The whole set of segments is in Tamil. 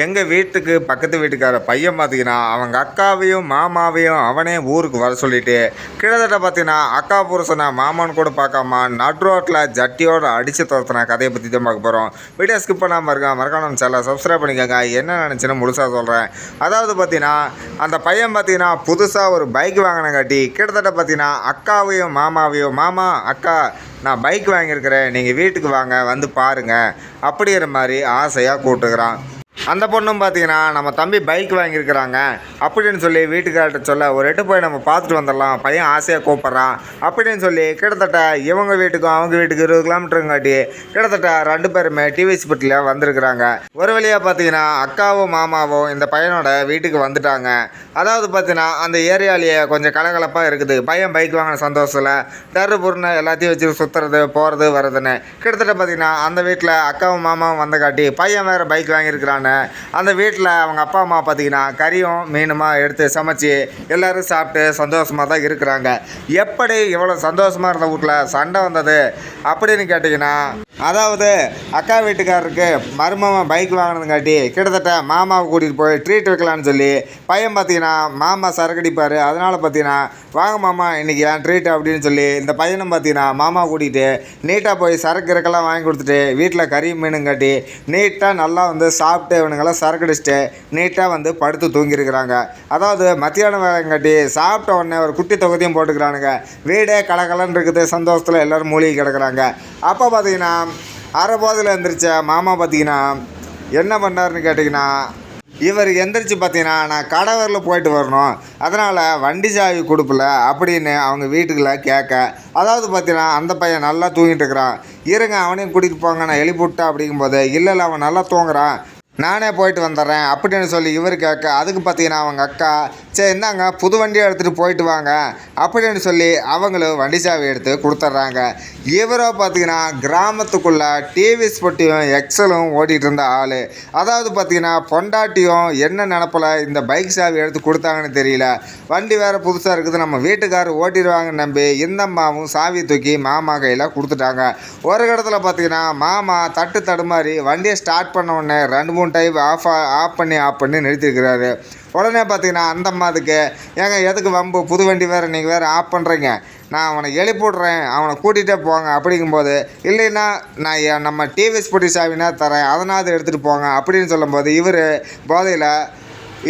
எங்கள் வீட்டுக்கு பக்கத்து வீட்டுக்கார பையன் பார்த்தீங்கன்னா அவங்க அக்காவையும் மாமாவையும் அவனே ஊருக்கு வர சொல்லிட்டு கிட்டத்தட்ட பார்த்தீங்கன்னா அக்கா புருஷனை மாமான்னு கூட பார்க்காம நட்ரோட்டில் ஜட்டியோட அடித்து துரத்துன கதையை பற்றி தான் பார்க்க போகிறோம் வீடியோ ஸ்கிப் பண்ணாமல் இருக்க மறக்காம சேனலை சப்ஸ்கிரைப் பண்ணிக்கோங்க. என்ன நினச்சின்னு முழுசாக சொல்கிறேன் அதாவது பார்த்தீங்கன்னா அந்த பையன் பார்த்தீங்கன்னா புதுசாக ஒரு பைக் வாங்கினங்காட்டி கிட்டத்தட்ட பார்த்தீங்கன்னா அக்காவையும் மாமாவையும் மாமா அக்கா நான் பைக் வாங்கியிருக்கிறேன். நீங்கள் வீட்டுக்கு வாங்க வந்து பாருங்கள் அப்படிங்கிற மாதிரி ஆசையாக கூட்டுக்கிறான் அந்த பொண்ணும் பார்த்தீங்கன்னா நம்ம தம்பி பைக் வாங்கியிருக்கிறாங்க. அப்படின்னு சொல்லி வீட்டுக்கார்ட்ட சொல்ல ஒரு எட்டு போய் நம்ம பார்த்துட்டு வந்துடலாம். பையன் ஆசையாக கூப்பிட்றான். அப்படின்னு சொல்லி கிட்டத்தட்ட இவங்க வீட்டுக்கும் அவங்க வீட்டுக்கு இருபது கிலோமீட்டருங்காட்டி கிட்டத்தட்ட ரெண்டு பேருமே டிவிஎஸ் பட்டியில் வந்திருக்கிறாங்க. ஒரு வழியாக பார்த்தீங்கன்னா அக்காவும் மாமாவும் இந்த பையனோட வீட்டுக்கு வந்துட்டாங்க. அதாவது பார்த்தீங்கன்னா அந்த ஏரியாலேயே கொஞ்சம் கலகலப்பாக இருக்குது. பையன் பைக் வாங்கின சந்தோஷத்தில் டரு பொருள் எல்லாத்தையும் வச்சு சுற்றுறது போகிறது வர்றதுன்னு. கிட்டத்தட்ட பார்த்தீங்கன்னா அந்த வீட்டில் அக்காவும் மாமாவும் வந்த காட்டி பையன் வேறு பைக் வாங்கியிருக்கிறான்னு அந்த வீட்டில் அவங்க அப்பா அம்மா பார்த்தீங்கன்னா கறியும் மீனுமா எடுத்து சமைச்சு எல்லோரும் சாப்பிட்டு சந்தோஷமாக தான் இருக்கிறாங்க. எப்படி இவ்வளோ சந்தோஷமாக இருந்த வீட்டில் சண்டை வந்தது அப்படின்னு கேட்டிங்கன்னா அதாவது அக்கா வீட்டுக்காரருக்கு மருமவன் பைக் வாங்கினதுங்காட்டி கிட்டத்தட்ட மாமாவை கூட்டிகிட்டு போய் ட்ரீட் வைக்கலான்னு சொல்லி பையன் பார்த்தீங்கன்னா மாமா சரக்கடிப்பார். அதனால் பார்த்தீங்கன்னா வாங்க மாமா இன்றைக்கி ஏன் ட்ரீட் அப்படின்னு சொல்லி இந்த பையனும் பார்த்தீங்கன்னா மாமா கூட்டிகிட்டு நீட்டாக போய் சரக்கு இறக்கெல்லாம் வாங்கி கொடுத்துட்டு வீட்டில் கறி மீனுங்காட்டி நீட்டாக நல்லா வந்து சாப்பிட்டு இவனுங்கெல்லாம் சரக்கடிச்சிட்டு நீட்டாக வந்து படுத்து தூங்கியிருக்கிறாங்க. அதாவது மத்தியானம் வேலைங்காட்டி சாப்பிட்ட உடனே ஒரு குட்டி தொகுதியும் போட்டுக்கிறானுங்க. வீடே கலகலன்னு இருக்குது. சந்தோஷத்தில் எல்லோரும் மூழ்கி கிடக்குறாங்க. அப்போ பார்த்தீங்கன்னா அரை எழுந்திரிச்ச மாமா பார்த்தீங்கன்னா என்ன பண்ணாருன்னு கேட்டிங்கன்னா இவர் எந்திரிச்சு பார்த்தீங்கன்னா நான் கடவரில் போயிட்டு வரணும். அதனால் வண்டி சாவி கொடுப்பல அப்படின்னு அவங்க வீட்டுக்குள்ள கேட்க. அதாவது பார்த்தீங்கன்னா அந்த பையன் நல்லா தூங்கிட்டு இருக்கிறான். இருங்க அவனையும் கூட்டிகிட்டு போங்க நான் எழுப்பிவிட்டா அப்படிங்கும்போது இல்லை இல்லை அவன் நல்லா தூங்குறான். நானே போயிட்டு வந்துடுறேன் அப்படின்னு சொல்லி இவர் கேட்க அதுக்கு பார்த்தீங்கன்னா அவங்க அக்கா சரி இந்தாங்க புது வண்டியை எடுத்துகிட்டு போயிட்டு வாங்க அப்படின்னு சொல்லி அவங்களும் வண்டி சாவி எடுத்து கொடுத்துட்றாங்க. இவரோ பார்த்தீங்கன்னா கிராமத்துக்குள்ளே டிவிஎஸ் ஸ்பொட்டியும் எக்ஸலும் ஓடிட்டு இருந்த ஆள். அதாவது பார்த்தீங்கன்னா பொண்டாட்டியும் என்ன நினப்பில் இந்த பைக் சாவி எடுத்து கொடுத்தாங்கன்னு தெரியல. வண்டி வேறு புதுசாக இருக்குது நம்ம வீட்டுக்காரர் ஓட்டிடுவாங்கன்னு நம்பி இந்த அம்மாவும் சாவி தூக்கி மாமா கையில் கொடுத்துட்டாங்க. ஒரு இடத்துல பார்த்தீங்கன்னா மாமா தட்டு தடுமாறி வண்டியை ஸ்டார்ட் பண்ண உடனே ரெண்டு மூணு டைப் ஆஃப் ஆஃப் பண்ணி ஆஃப் பண்ணி நிறுத்திருக்கிறாரு. உடனே பார்த்தீங்கன்னா அந்த அம்மாதுக்கு ஏங்க எதுக்கு வம்பு? புது வண்டி வேறு நீங்கள் வேறு ஆஃப் பண்ணுறீங்க நான் அவனை எழுப்பி விட்றேன் அவனை கூட்டிகிட்டே போங்க. அப்படிங்கும்போது இல்லைன்னா நான் நம்ம டிவிஎஸ் பொட்டி சாவினா தரேன். அதனாவது எடுத்துகிட்டு போங்க. அப்படின்னு சொல்லும்போது இவர் போதையில்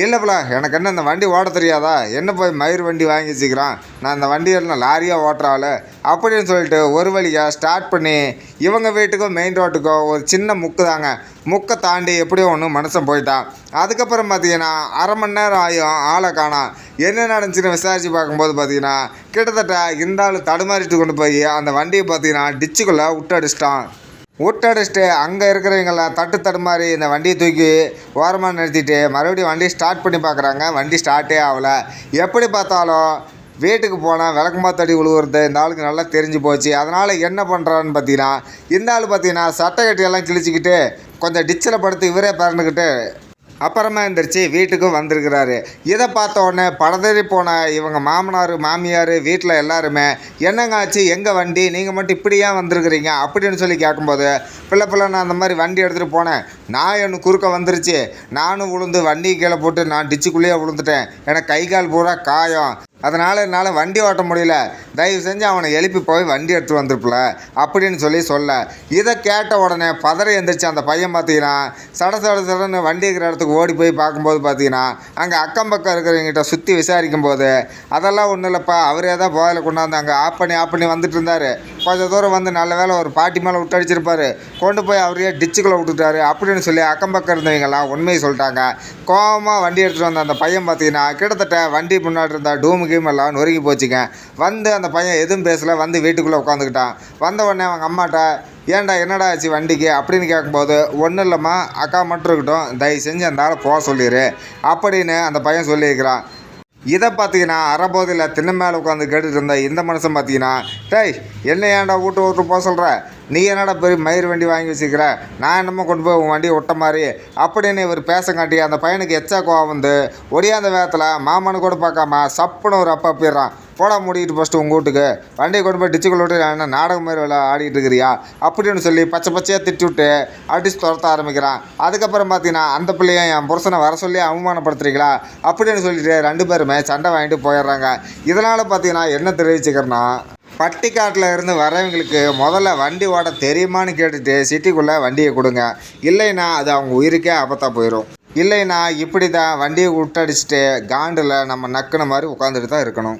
இல்லைப்பல எனக்கு என்ன இந்த வண்டி ஓட தெரியாதா? என்ன போய் மயிர் வண்டி வாங்கி வச்சுக்கிறான்? நான் இந்த வண்டியெல்லாம் லாரியாக ஓட்டுறாள். அப்படின்னு சொல்லிட்டு ஒரு வழியாக ஸ்டார்ட் பண்ணி இவங்க வீட்டுக்கோ மெயின் ரோட்டுக்கோ ஒரு சின்ன முக்கு தாங்க. முக்கை தாண்டி எப்படியோ ஒன்று மனுஷன் போயிட்டான். அதுக்கப்புறம் பார்த்தீங்கன்னா அரை மணி நேரம் ஆயும் ஆளை காணாம். என்ன நடந்துச்சுன்னு விசாரித்து பார்க்கும்போது பார்த்தீங்கன்னா கிட்டத்தட்ட இந்த ஆள் தடுமாறிட்டு கொண்டு போய் அந்த வண்டியை பார்த்தீங்கன்னா டிச்சுக்குள்ளே விட்டு அடிச்சிட்டான். விட்டடிச்சிட்டு அங்கே இருக்கிறவங்களாம் தட்டு தடுமாறி இந்த வண்டியை தூக்கி ஓரமாக நிறுத்திட்டு மறுபடியும் வண்டியை ஸ்டார்ட் பண்ணி பார்க்குறாங்க. வண்டி ஸ்டார்ட்டே ஆகலை. எப்படி பார்த்தாலும் வீட்டுக்கு போனால் விளக்கமாக தடி உழுவுறது இந்த ஆளுக்கு நல்லா தெரிஞ்சு போச்சு. அதனால் என்ன பண்ணுறான்னு பார்த்தீங்கன்னா இந்த ஆள் பார்த்தீங்கன்னா சட்டை கட்டியெல்லாம் கிழிச்சிக்கிட்டு கொஞ்சம் டிச்சில் படுத்து இவரே பிறந்துக்கிட்டு அப்புறமா எந்திரிச்சு வீட்டுக்கும் வந்திருக்கிறாரு. இதை பார்த்த உடனே படதறி போன இவங்க மாமனார் மாமியார் வீட்டில் எல்லாருமே என்னங்க ஆச்சு? எங்கள் வண்டி? நீங்கள் மட்டும் இப்படியே வந்திருக்கிறீங்க? அப்படின்னு சொல்லி கேட்கும்போது பிள்ளை பிள்ளை நான் அந்த மாதிரி வண்டி எடுத்துகிட்டு போனேன். நான் என்ன குறுக்க வந்துருச்சு. நானும் விழுந்து வண்டி கீழே போட்டு நான் டிச்சுக்குள்ளேயே விழுந்துட்டேன் எனக்கு கை கால் பூரா காயம். அதனால் என்னால் வண்டி ஓட்ட முடியல. தயவு செஞ்சு அவனை எழுப்பி போய் வண்டி எடுத்து வந்துருப்பில்ல அப்படின்னு சொல்லி சொல்ல. இதை கேட்ட உடனே பதறி எந்திரிச்சு அந்த பையன் பார்த்தீங்கன்னா சட சட சடன்னு வண்டி இருக்கிற இடத்துக்கு ஓடி போய் பார்க்கும்போது பார்த்தீங்கன்னா அங்கே அக்கம் பக்கம் இருக்கிறவங்கிட்ட சுற்றி விசாரிக்கும் போது அதெல்லாம் ஒன்றும் இல்லைப்பா அவரே தான் போதையில் கொண்டாந்து அங்கே ஆஃப் பண்ணி ஆஃப் பண்ணி வந்துட்டு இருந்தார். கொஞ்சம் தூரம் வந்து நல்ல வேலை ஒரு பாட்டி மேலே விட்டு அடிச்சிருப்பாரு. கொண்டு போய் அவரையே டிச்சுக்குள்ளே விட்டுட்டாரு. அப்படின்னு சொல்லி அக்கம் பக்கம் இருந்தவங்கெல்லாம் உண்மையை சொல்லிட்டாங்க. கோவமாக வண்டி எடுத்துகிட்டு வந்த அந்த பையன் பார்த்தீங்கன்னா கிட்டத்தட்ட வண்டி முன்னாடி இருந்த டூமுக்கு கீம் எல்லாம் நொறுங்கி போச்சுங்க. வந்து அந்த பையன் எதுவும் பேசல வந்து வீட்டுக்குள்ளே உட்காந்துக்கிட்டான். வந்த உடனே அவங்க அம்மாட்ட ஏன்டா என்னடா ஆச்சு வண்டிக்கு? அப்படின்னு கேட்கும்போது ஒன்றும் இல்லைம்மா அக்கா மட்டும் இருக்கட்டும் தயவு செஞ்சு அந்த ஆளை போக சொல்லிடு அப்படின்னு அந்த பையன் சொல்லியிருக்கிறான். இதை பார்த்தீங்கன்னா அறபோதையில் திண்ணை மேலே உட்காந்து கேட்டுட்டு இருந்த இந்த மனுஷன் பார்த்தீங்கன்னா டேய் என்ன ஏன்டா வீட்டு விட்டு போக சொல்கிற நீ என்னடா பெரிய மயிர் வண்டி வாங்கி வச்சுக்கிற நான் என்னமோ கொண்டு போய் உன் வண்டியை விட்ட மாதிரி அப்படின்னு இவர் பேசங்காட்டி அந்த பையனுக்கு எச்சா கோவம் வந்து ஒடியாந்த வேகத்தில் மாமனு கூட பார்க்காம சப்புன்னு ஒரு அப்பா போயிடுறான். போடா மூடிட்டு ஃபஸ்ட்டு உங்கள் வீட்டுக்கு வண்டியை கொண்டு போய் டிச்சுக்குள்ள விட்டு என்ன நாடகம் மாதிரி விளையா ஆடிட்டு இருக்கிறியா? அப்படின்னு சொல்லி பச்சை பச்சையாக திட்டி விட்டு அடிச்சு துரத்த ஆரம்பிக்கிறான். அதுக்கப்புறம் பார்த்தீங்கன்னா அந்த பிள்ளையும் என் புருஷனை வர சொல்லி அவமானப்படுத்துறீங்களா? அப்படின்னு சொல்லிட்டு ரெண்டு பேருமே சண்டை வாங்கிட்டு போயிடுறாங்க. இதனால் பார்த்தீங்கன்னா என்ன தெரிவிச்சுக்கிறேன்னா பட்டிக்காட்டில் இருந்து வரவங்களுக்கு முதல்ல வண்டி ஓட தெரியுமான்னு கேட்டுட்டு சிட்டிக்குள்ளே வண்டியை கொடுங்க. இல்லைன்னா அது அவங்க உயிருக்கே ஆபத்தாக போயிடும் இல்லைன்னா இப்படி தான் வண்டியை விட்டடிச்சிட்டு காண்டில் நம்ம நக்குன மாதிரி உட்காந்துட்டு தான் இருக்கணும்.